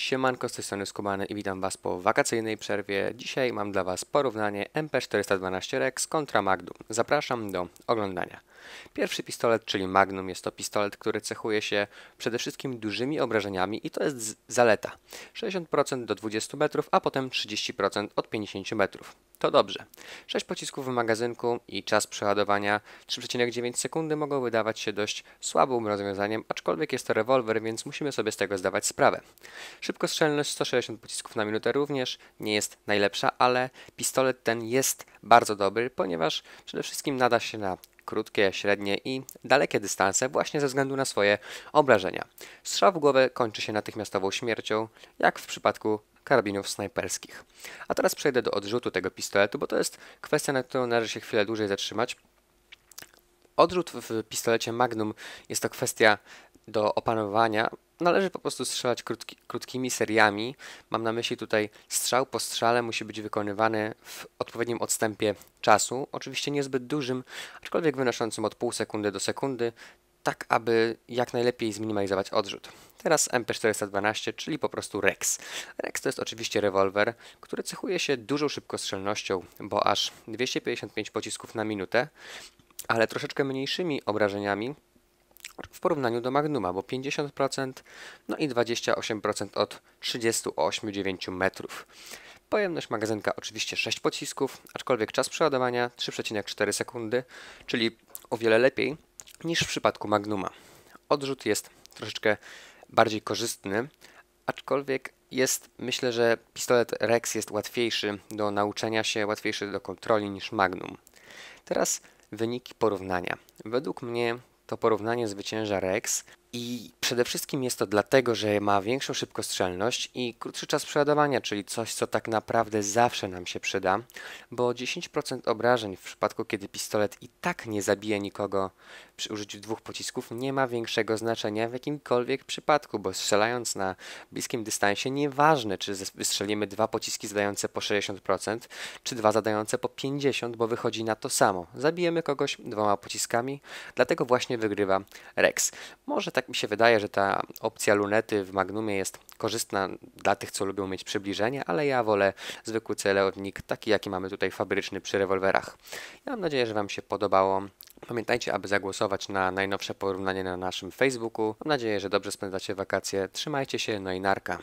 Siemanko, z tej strony Skubany i witam Was po wakacyjnej przerwie. Dzisiaj mam dla Was porównanie MP412 Rex kontra Magnum. Zapraszam do oglądania. Pierwszy pistolet, czyli Magnum, jest to pistolet, który cechuje się przede wszystkim dużymi obrażeniami i to jest zaleta. 60% do 20 metrów, a potem 30% od 50 metrów. To dobrze. 6 pocisków w magazynku i czas przeładowania 3,9 sekundy mogą wydawać się dość słabym rozwiązaniem, aczkolwiek jest to rewolwer, więc musimy sobie z tego zdawać sprawę. Szybkostrzelność 160 pocisków na minutę również nie jest najlepsza, ale pistolet ten jest bardzo dobry, ponieważ przede wszystkim nada się na krótkie, średnie i dalekie dystanse właśnie ze względu na swoje obrażenia. Strzał w głowę kończy się natychmiastową śmiercią, jak w przypadku karabinów snajperskich. A teraz przejdę do odrzutu tego pistoletu, bo to jest kwestia, na którą należy się chwilę dłużej zatrzymać. Odrzut w pistolecie Magnum jest to kwestia do opanowania. Należy po prostu strzelać krótki, krótkimi seriami. Mam na myśli tutaj strzał po strzale musi być wykonywany w odpowiednim odstępie czasu. Oczywiście niezbyt dużym, aczkolwiek wynoszącym od pół sekundy do sekundy, tak aby jak najlepiej zminimalizować odrzut. Teraz MP412, czyli po prostu Rex. Rex to jest oczywiście rewolwer, który cechuje się dużą szybkostrzelnością, bo aż 255 pocisków na minutę, ale troszeczkę mniejszymi obrażeniami w porównaniu do Magnuma, bo 50%, no i 28% od 38,9 metrów. Pojemność magazynka oczywiście 6 pocisków, aczkolwiek czas przeładowania 3,4 sekundy, czyli o wiele lepiej niż w przypadku Magnuma. Odrzut jest troszeczkę bardziej korzystny, aczkolwiek jest, myślę, że pistolet Rex jest łatwiejszy do nauczenia się, łatwiejszy do kontroli niż Magnum. Teraz wyniki porównania. Według mnie to porównanie zwycięża Rex i przede wszystkim jest to dlatego, że ma większą szybkostrzelność i krótszy czas przeładowania, czyli coś, co tak naprawdę zawsze nam się przyda, bo 10% obrażeń w przypadku, kiedy pistolet i tak nie zabije nikogo przy użyciu dwóch pocisków, nie ma większego znaczenia w jakimkolwiek przypadku, bo strzelając na bliskim dystansie, nieważne czy wystrzelimy dwa pociski zadające po 60%, czy dwa zadające po 50%, bo wychodzi na to samo. Zabijemy kogoś dwoma pociskami, dlatego właśnie wygrywa Rex. Może tak mi się wydaje, że ta opcja lunety w Magnumie jest korzystna dla tych, co lubią mieć przybliżenie, ale ja wolę zwykły celownik, taki jaki mamy tutaj fabryczny przy rewolwerach. Ja mam nadzieję, że Wam się podobało. Pamiętajcie, aby zagłosować na najnowsze porównanie na naszym Facebooku. Mam nadzieję, że dobrze spędzacie wakacje. Trzymajcie się, no i narka.